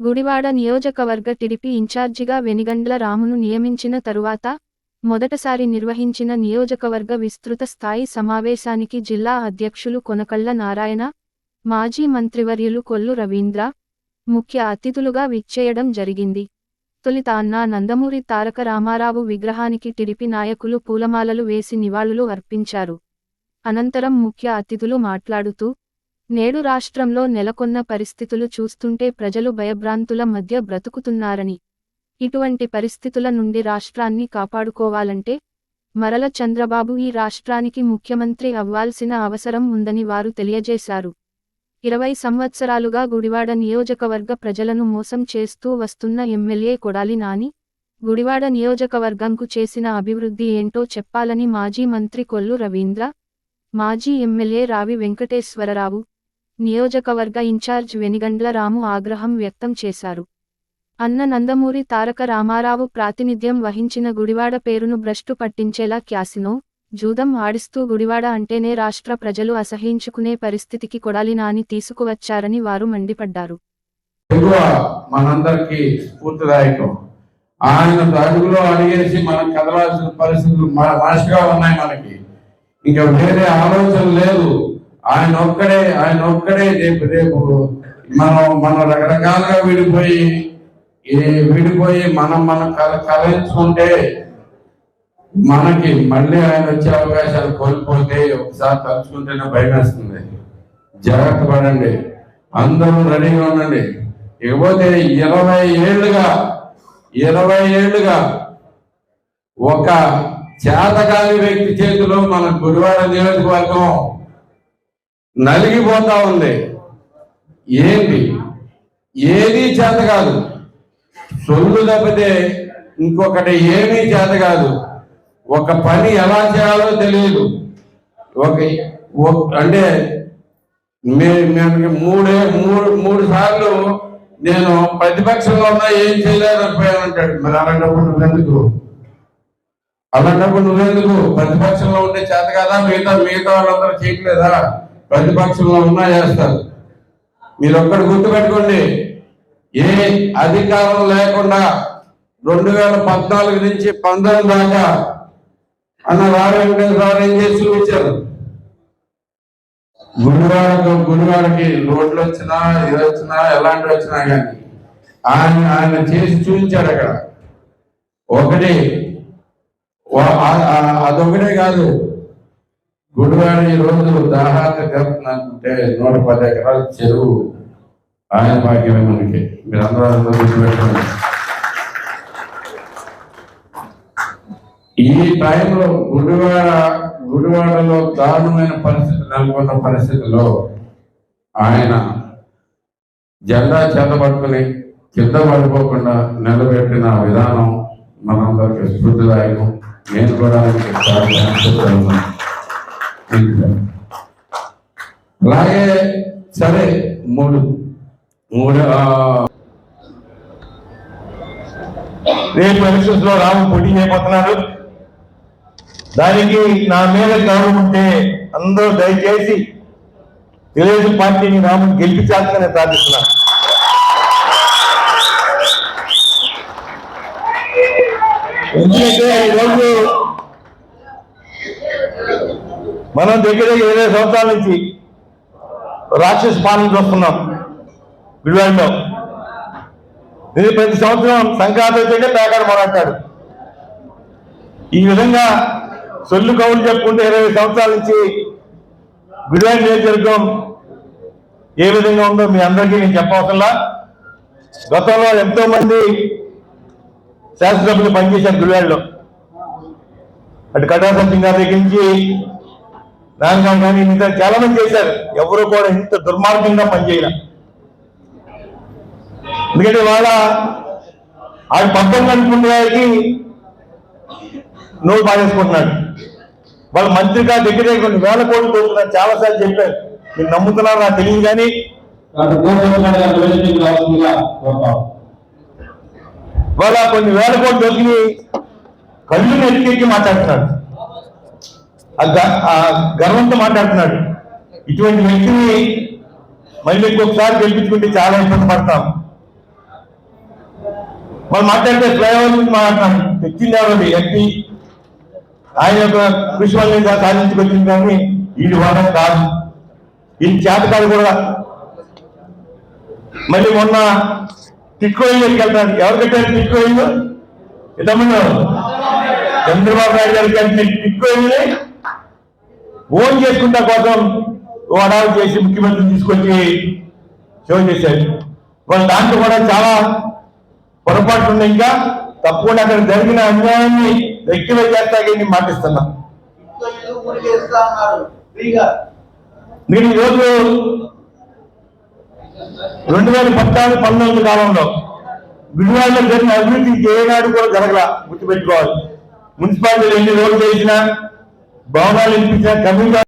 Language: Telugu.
గుడివాడ నియోజకవర్గ టిడిపి ఇన్ఛార్జిగా వెనిగండ్ల రామును నియమించిన తరువాత మొదటసారి నిర్వహించిన నియోజకవర్గ విస్తృత స్థాయి సమావేశానికి జిల్లా అధ్యక్షులు కొనకళ్ళ నారాయణ మాజీ మంత్రివర్యులు కొల్లు రవీంద్ర ముఖ్య అతిథులుగా విచ్చేయడం జరిగింది. తొలిత అన్నా నందమూరి తారక రామారావు విగ్రహానికి టిడిపి నాయకులు పూలమాలలు వేసి నివాళులు అర్పించారు. అనంతరం ముఖ్య అతిథులు మాట్లాడుతూ నేడు రాష్ట్రంలో నెలకొన్న పరిస్థితులు చూస్తుంటే ప్రజలు భయభ్రాంతుల మధ్య బ్రతుకుతున్నారని. ఇటువంటి పరిస్థితుల నుండి రాష్ట్రాన్ని కాపాడుకోవాలంటే మరల చంద్రబాబు ఈ రాష్ట్రానికి ముఖ్యమంత్రి అవ్వాల్సిన అవసరం ఉందని వారు తెలియజేశారు. ఇరవై సంవత్సరాలుగా గుడివాడ నియోజకవర్గ ప్రజలను మోసం చేస్తూ వస్తున్న ఎమ్మెల్యే కొడాలి నాని గుడివాడ నియోజకవర్గంకు చేసిన అభివృద్ధి ఏంటో చెప్పాలని మాజీ మంత్రి కొల్లు రవీంద్ర మాజీ ఎమ్మెల్యే రావి వెంకటేశ్వరరావు నియోజకవర్గ ఇన్ఛార్జ్ వెనిగండ్ల రాము ఆగ్రహం వ్యక్తం చేశారు. అన్న నందమూరి తారక రామారావు ప్రాతినిధ్యం వహించిన గుడివాడ పేరును భ్రష్టు పట్టించేలా క్యాసినో జూదం ఆడిస్తూ గుడివాడ అంటేనే రాష్ట్ర ప్రజలు అసహించుకునే పరిస్థితికి కొడాలి నాని తీసుకువచ్చారని వారు మండిపడ్డారు. మనందరికీ స్ఫూర్తిదాయకం. ఆయన అడుగులో అడిగేసి మనం కదలాల్సిన పరిస్థితులు ఉన్నాయి మనకి. ఇంకా వేరే ఆలోచన లేదు. ఆయన ఒక్కడే ఆయన ఒక్కడే రేపు రేపు మనం మనం రకరకాలుగా విడిపోయి ఏ విడిపోయి మనం మనం కల కలయించుకుంటే మనకి మళ్ళీ ఆయన వచ్చే అవకాశాలు కోల్పోతే ఒకసారి తలుచుకుంటేనే భయం వేస్తుంది జాగ్రత్త పడండి. అందరూ రెడీగా ఉండండి. ఇకపోతే ఇరవై ఏళ్ళుగా ఇరవై ఏళ్ళుగా ఒక చేతగాలి వ్యక్తి చేతిలో మన గుడివాడ నియోజకవర్గం నలిగిపోతా ఉంది. ఏంటి? ఏది చేత కాదు. సొల్లు తప్పితే ఇంకొకటి ఏమీ చేత కాదు. ఒక పని ఎలా చేయాలో తెలియదు. ఒక అంటే మే- మేము మూడే మూడు మూడు సార్లు నేను ప్రతిపక్షంలో ఉన్నా ఏం చేయలేకపోయాను అంటాడు. మరి అలాంటప్పుడు నువ్వెందుకు? అలాంటప్పుడు నువ్వెందుకు? ప్రతిపక్షంలో ఉండే చేత కదా? మిగతా మిగతా వాళ్ళందరూ చేయట్లేదా? ప్రతిపక్షంలో ఉన్నా చేస్తారు. మీరు ఒక్కటి గుర్తుపెట్టుకోండి. ఏ అధికారం లేకుండా రెండు వేల పద్నాలుగు నుంచి పంతొమ్మిది దాకా అన్న రావు వెంకటేశ్వరరావు ఏం చేసి చూపించారు? గుడివాడకు గుడివాడకి రోడ్లు వచ్చినా ఇది వచ్చినా ఎలాంటివి వచ్చినా కానీ ఆయన ఆయన చేసి చూపించాడు అక్కడ. ఒకటి అదొకటే కాదు. గుడివాడ ఈ రోజు దాహాన్ని కలుపుతుందంటే నూట పది ఎకరాల చెరువు ఆయన భాగ్యమే మనకి. మీరందరూ అందరూ గుర్తుపెట్టుకోండి. ఈ టైంలో గుడివాడ గుడివాడలో దారుణమైన పరిస్థితి నెలకొన్న పరిస్థితిలో ఆయన జెండా చేత పట్టుకుని కింద పడిపోకుండా నిలబెట్టిన విధానం మనందరికీ స్ఫూర్తిదాయకం. నేను కూడా ఆయనకి చాలా అలాగే సరే మూడు. మూడు. రేపు ఎలక్షన్స్లో రాము పోటీ చేయబోతున్నాడు. దానికి నా మీద గౌరవం ఉంటే అందరూ దయచేసి తెలుగుదేశం పార్టీని రాముని గెలిపించాలని నేను ప్రార్థిస్తున్నా. ఎందుకంటే ఈరోజు మనం దగ్గర దగ్గర ఇరవై సంవత్సరాల నుంచి రాక్షస పాలన చూస్తున్నాం. గుడివాడలో. ఇది ప్రతి సంవత్సరం సంక్రాంతి వచ్చేటే పేకాడ మొదలెట్టాడు. ఈ విధంగా సొల్లు కవులు చెప్పుకుంటే ఇరవై సంవత్సరాల నుంచి గుడివాడ నియోజకవర్గం ఏ విధంగా ఉందో మీ అందరికీ నేను చెప్పవసరంలా గతంలో ఎంతో మంది శాసనసభ్యులు పనిచేశారు గుడివాడలో. అటు కటా సత్యం గారి దగ్గర నుంచి నాన్నగారు కానీ ఇంత చాలా మంది చేశారు. ఎవరు కూడా ఇంత దుర్మార్గంగా పనిచేయలే. ఎందుకంటే వాళ్ళ ఆడ పంతొమ్మిది అనుకునే వారికి నోరు పాడేసుకుంటున్నాడు వాళ్ళ మంత్రిగా దగ్గర దగ్గర కొన్ని వేల కోట్లు చాలా సార్లు చెప్పారు. మీరు నమ్ముతున్నారు నాకు తెలియదు కానీ వాళ్ళ కొన్ని వేల కోట్లు దొరికి కళ్ళు నెత్తికి మాట్లాడుతున్నాడు. గర్వంతో మాట్లాడుతున్నాడు. ఇటువంటి వ్యక్తిని మళ్ళీ ఇంకొకసారి గెలిపించుకుంటే చాలా ఇబ్బంది పడతాం. మనం మాట్లాడితే ఫ్లైఓవర్ గురించి మాట్లాడతాం తెచ్చింది ఎవరు ఎంపీ ఆయన యొక్క కృషి వల్ల సాధించుకొచ్చింది కానీ వీడి వల్ల కాదు. ఈ చేత కాదు కూడా. మళ్ళీ మొన్న టిక్కో ఇల్లుకి వెళ్తాను ఎవరు కట్టారు టిక్కో ఇల్లు చంద్రబాబు నాయుడు గారికి కట్టిన టిక్కో ఇల్లు ఓన్ చేసుకుంటా కోసం ఓడాలు చేసి ముఖ్యమంత్రి తీసుకొచ్చి షో చేశారు. వాళ్ళ దాంట్లో కూడా చాలా పొరపాట్లు ఉన్నాయి. ఇంకా తప్పకుండా అక్కడ జరిగిన అన్యాయాన్ని రెక్టిఫై చేస్తాకని మాటిస్తున్నా. మీరు ఈరోజు రెండు వేల పద్నాలుగు పంతొమ్మిది కాలంలో విడివాళ్ళలో జరిగిన అభివృద్ధి ఏనాడు కూడా జరగల గుర్తుపెట్టుకోవాలి. మున్సిపాలిటీలు ఎన్ని రోడ్లు వేసినా భవనాలు ఇప్పించినా కమిటీ